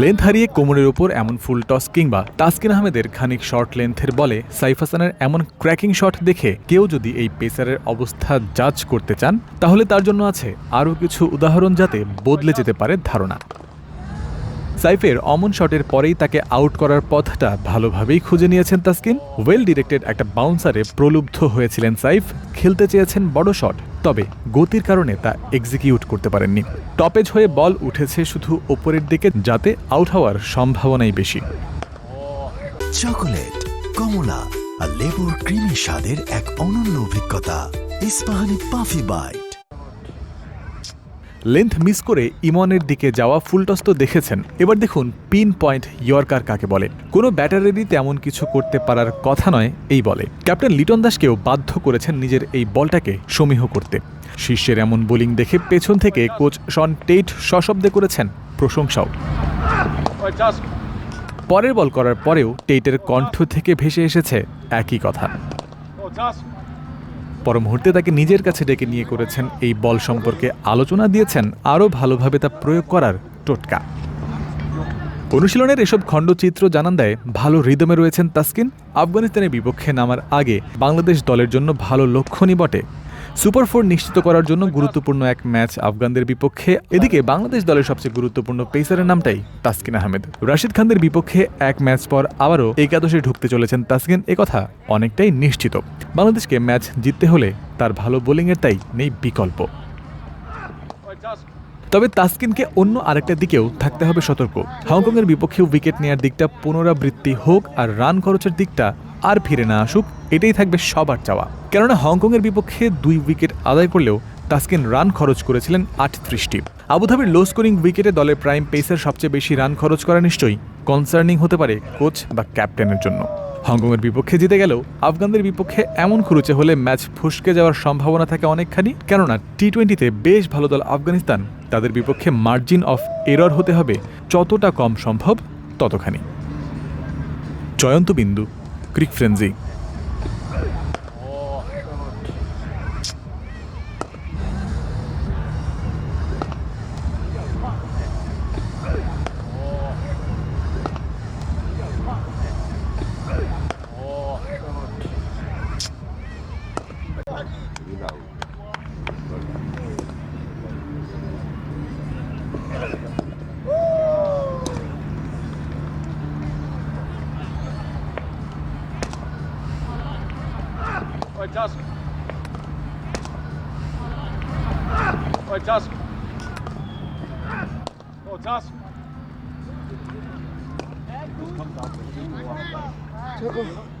Length হারিয়ে কোমরের ওপর এমন ফুল টস কিংবা তাসকিন আহমেদের খানিক শর্ট লেন্থের বলে সাইফ হাসানের এমন ক্র্যাকিং শট দেখে কেউ যদি এই পেসারের অবস্থা জাজ করতে চান, তাহলে তার জন্য আছে আরও কিছু উদাহরণ যাতে বদলে যেতে পারে ধারণা। সাইফের অমন শটের পরেই তাকে আউট করার পথটা ভালোভাবেই খুঁজে নিয়েছেন তাসকিন। ওয়েল ডিরেক্টেড একটা বাউন্সারে প্রলুব্ধ হয়েছিলেন সাইফ, খেলতে চেয়েছেন বড় শট, তবে গতির কারণে তা এক্সিকিউট করতে পারেননি। টপেজ হয়ে বল উঠেছে শুধু ওপরের দিকে, যাতে আউট হওয়ার সম্ভাবনাই বেশি। চকোলেট, কমলা আর লেবুর ক্রিমি স্বাদের এক অনন্য অভিজ্ঞতা। Ispahani puffy bite. Length miss করে ইমনের দিকে যাওয়া ফুলটস তো দেখেছেন। এবার দেখুন পিন পয়েন্ট ইয়র্কার কাকে বলে। কোনো ব্যাটারেরই তেমন কিছু করতে পারার কথা নয়, এই বলে। ক্যাপ্টেন লিটন দাসকেও বাধ্য করেছেন নিজের এই বলটাকে সমীহ করতে। শীর্ষের এমন বোলিং দেখে পেছন থেকে কোচ শন টেইট সশব্দে করেছেন প্রশংসাও। পরের বল করার পরেও টেইটের কণ্ঠ থেকে ভেসে এসেছে একই কথা। পর মুহূর্তে তাকে নিজের কাছে ডেকে নিয়ে করেছেন এই বল সম্পর্কে আলোচনা দিয়েছেন আরও ভালোভাবে তা প্রয়োগ করার টোটকা। অনুশীলনের এসব খণ্ডচিত্র জানান দেয়, ভালো রিদমে রয়েছেন তাসকিন। আফগানিস্তানের বিপক্ষে নামার আগে বাংলাদেশ দলের জন্য ভালো লক্ষণই বটে সুপার ফোর নিশ্চিত করার জন্য গুরুত্বপূর্ণ এক ম্যাচ আফগানদের বিপক্ষে। এদিকে বাংলাদেশ দলের সবচেয়ে গুরুত্বপূর্ণ পেসারের নামটাই তাসকিন আহমেদ। রাশিদ খানদের বিপক্ষে এক ম্যাচ পর আবারও একাদশে ঢুকতে চলেছেন তাসকিন। একথা অনেকটাই নিশ্চিত। বাংলাদেশকে ম্যাচ জিততে হলে তার ভালো বোলিংয়ের তাই নেই বিকল্প। তবে তাসকিনকে অন্য আরেকটা দিকেও থাকতে হবে সতর্ক। হংকংয়ের বিপক্ষে উইকেট নেয়ার দিকটা পুনরাবৃত্তি হোক আর রান খরচের দিকটা আর ফিরে না আসুক, এটাই থাকবে সবার চাওয়া। কেননা হংকংয়ের বিপক্ষে দুই উইকেট আদায় করলেও তাসকিন রান খরচ করেছিলেন আটত্রিশটি আবুধাবির লো স্কোরিং উইকেটে দলের প্রাইম পেসার সবচেয়ে বেশি রান খরচ করা নিশ্চয়ই কনসার্নিং হতে পারে কোচ বা ক্যাপ্টেনের জন্য। হংকংয়ের বিপক্ষে জিতে গেলেও আফগানদের বিপক্ষে এমন খুরুচে হলে ম্যাচ ফসকে যাওয়ার সম্ভাবনা থাকে অনেকখানি। কেননা টি টোয়েন্টিতে বেশ ভালো দল আফগানিস্তান, তাদের বিপক্ষে মার্জিন অফ এরর হতে হবে, যতটা কম সম্ভব ততখানি। জয়ন্ত বিন্দু Creek Frenzy. Oi, Task. Oi, Task. Oh, Task. Tschüss.